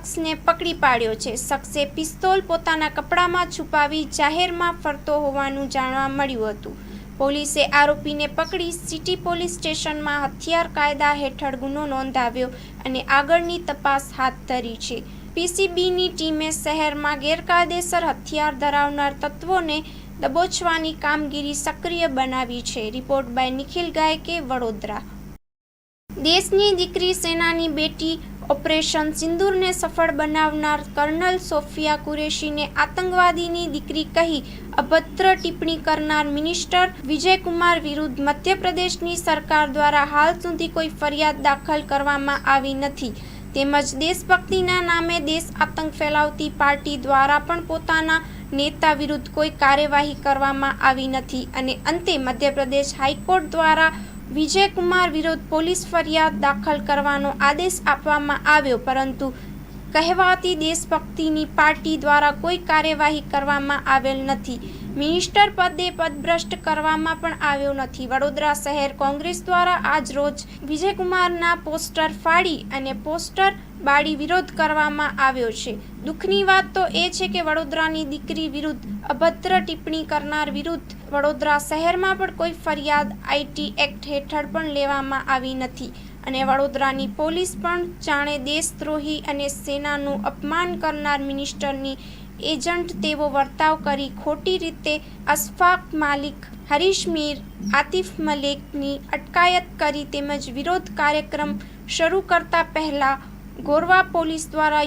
શખ્સને પકડી પાડ્યો છે. શખ્સે પિસ્તોલ પોતાના કપડામાં છુપાવી જાહેરમાં ફરતો હોવાનું જાણવા મળ્યું હતું. પોલીસે આરોપીને પકડી સિટી પોલીસ સ્ટેશનમાં હથિયાર કાયદા હેઠળ ગુનો નોંધાવ્યો અને આગળની તપાસ હાથ ધરી છે. પીસીબીની ટીમે શહેરમાં ગેરકાયદેસર હથિયાર ધરાવનાર તત્વોને દબોચવાની કામગીરી સક્રિય બનાવી છે. Report by Nikhil Gayke, Vadodara. દેશની દીકરી સેનાની બેટી ઓપરેશન સિંદૂરને સફળ બનાવનાર કર્નલ સોફિયા કુરેશીને આતંકવાદીની દીકરી કહી અભદ્ર ટિપ્પણી કરનાર મિનિસ્ટર વિજયકુમાર વિરુદ્ધ મધ્યપ્રદેશની સરકાર દ્વારા હાલ સુધી કોઈ ફરિયાદ દાખલ કરવામાં આવી નથી. તેમજ દેશભક્તિના નામે દેશ આતંક ફેલાવતી પાર્ટી દ્વારા પણ પોતાના નેતા વિરુદ્ધ કોઈ કાર્યવાહી કરવામાં આવી નથી અને અંતે મધ્યપ્રદેશ હાઈકોર્ટ દ્વારા વિજયકુમાર વિરુદ્ધ પોલીસ ફરિયાદ દાખલ કરવાનો આદેશ આપવામાં આવ્યો પરંતુ કહેવાતી દેશભક્તિની પાર્ટી દ્વારા કોઈ કાર્યવાહી કરવામાં આવેલ નથી. મિનિસ્ટર પદે પદભ્રષ્ટ કરવામાં પણ આવ્યો નથી. વડોદરા શહેર કોંગ્રેસ દ્વારા આજ રોજ વિજયકુમારના પોસ્ટર ફાડી અને પોસ્ટર બાળી વિરોધ કરવામાં આવ્યો છે. દુઃખની વાત તો એ છે કે વડોદરાની દીકરી વિરુદ્ધ અભદ્ર ટિપ્પણી કરનાર વિરુદ્ધ વડોદરા શહેરમાં પણ કોઈ ફરિયાદ આઈટી એક્ટ હેઠળ પણ લેવામાં આવી નથી. અને વડોદરાની પોલીસ પણ જાણે દેશદ્રોહી અને સેનાનું અપમાન કરનાર મિનિસ્ટરની એજન્ટ તેવો વર્તાવ કરી ખોટી રીતે અશફાક માલિક હરીશ મીર, આતિફ મલેકની અટકાયત કરી તેમજ વિરોધ કાર્યક્રમ શરૂ કરતા પહેલા ગોરવા પોલીસ દ્વારા